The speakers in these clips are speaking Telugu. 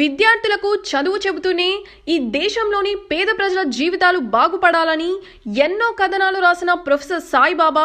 విద్యార్థులకు చదువు చెబుతూనే ఈ దేశంలోని పేద ప్రజల జీవితాలు బాగుపడాలని ఎన్నో కథనాలు రాసిన ప్రొఫెసర్ సాయిబాబా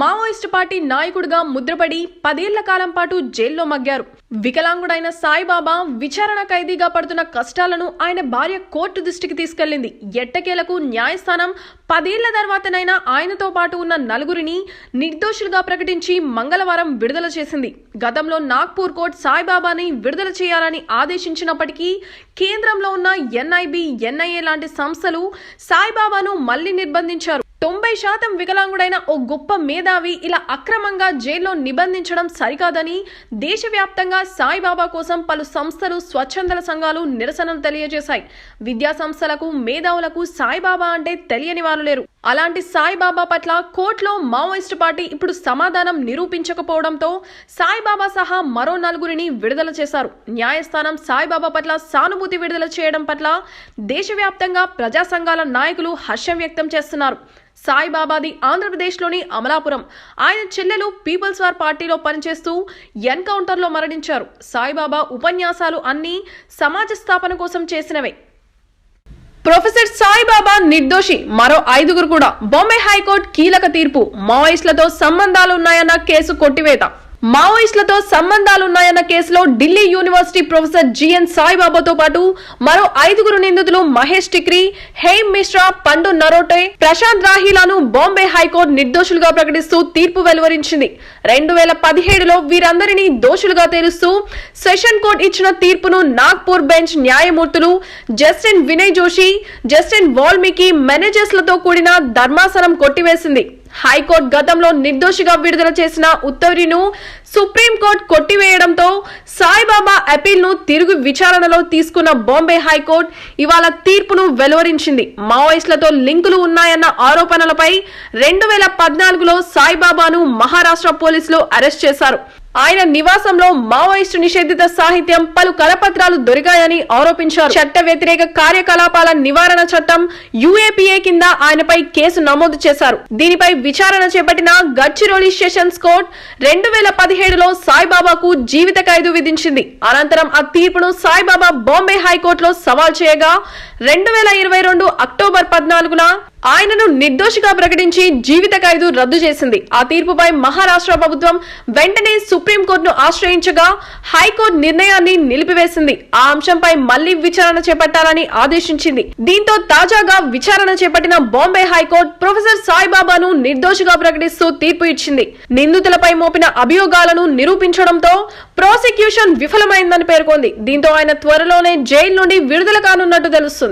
మావోయిస్ట్ పార్టీ నాయకుడిగా ముద్రపడి పదేళ్ళ కాలం పాటు జైల్లో మగ్గారు. వికలాంగుడైన సాయిబాబా విచారణ ఖైదీగా పడుతున్న కష్టాలను ఆయన భార్య కోర్టు దృష్టికి తీసుకెళ్ళింది ఎట్టకేలకు న్యాయస్థానం పదేళ్ళ తర్వాతనైనా ఆయనతో పాటు ఉన్న నలుగురిని నిర్దోషులుగా ప్రకటించి మంగళవారం విడుదల చేసింది. గతంలో నాగ్పూర్ కోర్టు సాయిబాబాని విడుదల చేయాలని ఆదేశించినప్పటికీ కేంద్రంలో ఉన్న ఎన్ఐబి ఎన్ఐఏ లాంటి సంస్థలు సాయిబాబాను మళ్ళీ నిర్బంధించారు. తొంభై శాతం వికలాంగుడైన ఓ గొప్ప మేధావి ఇలా అక్రమంగా జైల్లో నిబంధించడం సరికాదని దేశవ్యాప్తంగా సాయిబాబా కోసం పలు సంస్థలు స్వచ్ఛందల సంఘాలు నిరసనలు తెలియజేశాయి. విద్యా సంస్థలకు మేధావులకు సాయిబాబా అంటే తెలియని వారు లేరు. అలాంటి సాయిబాబా పట్ల కోర్టులో మావోయిస్టు పార్టీ ఇప్పుడు సమాధానం నిరూపించకపోవడంతో సాయిబాబా సహా మరో నలుగురిని విడుదల చేశారు. న్యాయస్థానం సాయిబాబా పట్ల సానుభూతి విడుదల చేయడం పట్ల దేశవ్యాప్తంగా ప్రజా సంఘాల నాయకులు హర్షం వ్యక్తం చేస్తున్నారు. సాయిబాబాది ఆంధ్రప్రదేశ్లోని అమలాపురం. ఆయన చెల్లెలు పీపుల్స్ వార్ పార్టీలో పనిచేస్తూ ఎన్కౌంటర్లో మరణించారు. సాయిబాబా ఉపన్యాసాలు అన్నీ సమాజ స్థాపన కోసం చేసినవే. ప్రొఫెసర్ సాయిబాబా నిర్దోషి మరో ఐదుగురు కూడా బొంబే హైకోర్టు కీలక తీర్పు మావోయిస్టులతో సంబంధాలు ఉన్నాయన్న కేసు కొట్టివేత. మావోయిస్టులతో సంబంధాలున్నాయన్న కేసులో ఢిల్లీ యూనివర్సిటీ ప్రొఫెసర్ జిఎన్ సాయిబాబాతో పాటు మరో ఐదుగురు నిందితులు మహేష్ టిక్రీ హేమ్ మిశ్రా పండు నరోటే ప్రశాంత్ రాహీలను బాంబే హైకోర్టు నిర్దోషులుగా ప్రకటిస్తూ తీర్పు వెలువరించింది. రెండు వేల పదిహేడులో వీరందరినీ దోషులుగా తేలుస్తూ సెషన్ కోర్టు ఇచ్చిన తీర్పును నాగ్పూర్ బెంచ్ న్యాయమూర్తులు జస్టిన్ వినయ్ జోషి జస్టిన్ వాల్మీకి మేనేజర్స్లతో కూడిన ధర్మాసనం కొట్టివేసింది. హైకోర్టు గతంలో నిర్దోషిగా విడుదల చేసిన ఉత్తర్వును సుప్రీంకోర్టు కొట్టివేయడంతో సాయిబాబా అపీల్ను తిరుగు విచారణలో తీసుకున్న బాంబే హైకోర్టు ఇవాళ తీర్పును వెలువరించింది. మావోయిస్టులతో లింకులు ఉన్నాయన్న ఆరోపణలపై రెండు వేల పద్నాలుగులో సాయిబాబాను మహారాష్ట్ర పోలీసులు అరెస్ట్ చేశారు. ఆయన నివాసంలో మావోయిస్టు నిషేధిత సాహిత్యం పలు కరపత్రాలు దొరికాయని ఆరోపించారు. చట్ట వ్యతిరేక కార్యకలాపాల నివారణ చట్టం యుఏపీఏ కింద ఆయనపై కేసు నమోదు చేశారు. దీనిపై విచారణ చేపట్టిన గడ్చిరోలి సెషన్స్ కోర్ట్ రెండు వేల పదిహేడులో సాయిబాబాకు జీవిత ఖైదు విధించింది. అనంతరం ఆ తీర్పును సాయిబాబా బాంబే హైకోర్టులో సవాల్ చేయగా రెండు వేల ఇరవై రెండు అక్టోబర్ పద్నాలుగున ఆయనను నిర్దోషిగా ప్రకటించి జీవిత ఖైదు రద్దు చేసింది. ఆ తీర్పుపై మహారాష్ట్ర ప్రభుత్వం వెంటనే సుప్రీంకోర్టును ఆశ్రయించగా హైకోర్టు నిర్ణయాన్ని నిలిపివేసింది. ఆ అంశంపై మళ్ళీ విచారణ చేపట్టాలని ఆదేశించింది. దీంతో తాజాగా విచారణ చేపట్టిన బాంబే హైకోర్టు ప్రొఫెసర్ సాయిబాబాను నిర్దోషిగా ప్రకటిస్తూ తీర్పు ఇచ్చింది. నిందితులపై మోపిన అభియోగాలను నిరూపించడంతో ప్రాసిక్యూషన్ విఫలమైందని పేర్కొంది. దీంతో ఆయన త్వరలోనే జైలు నుండి విడుదల కానున్నట్టు తెలుస్తుంది.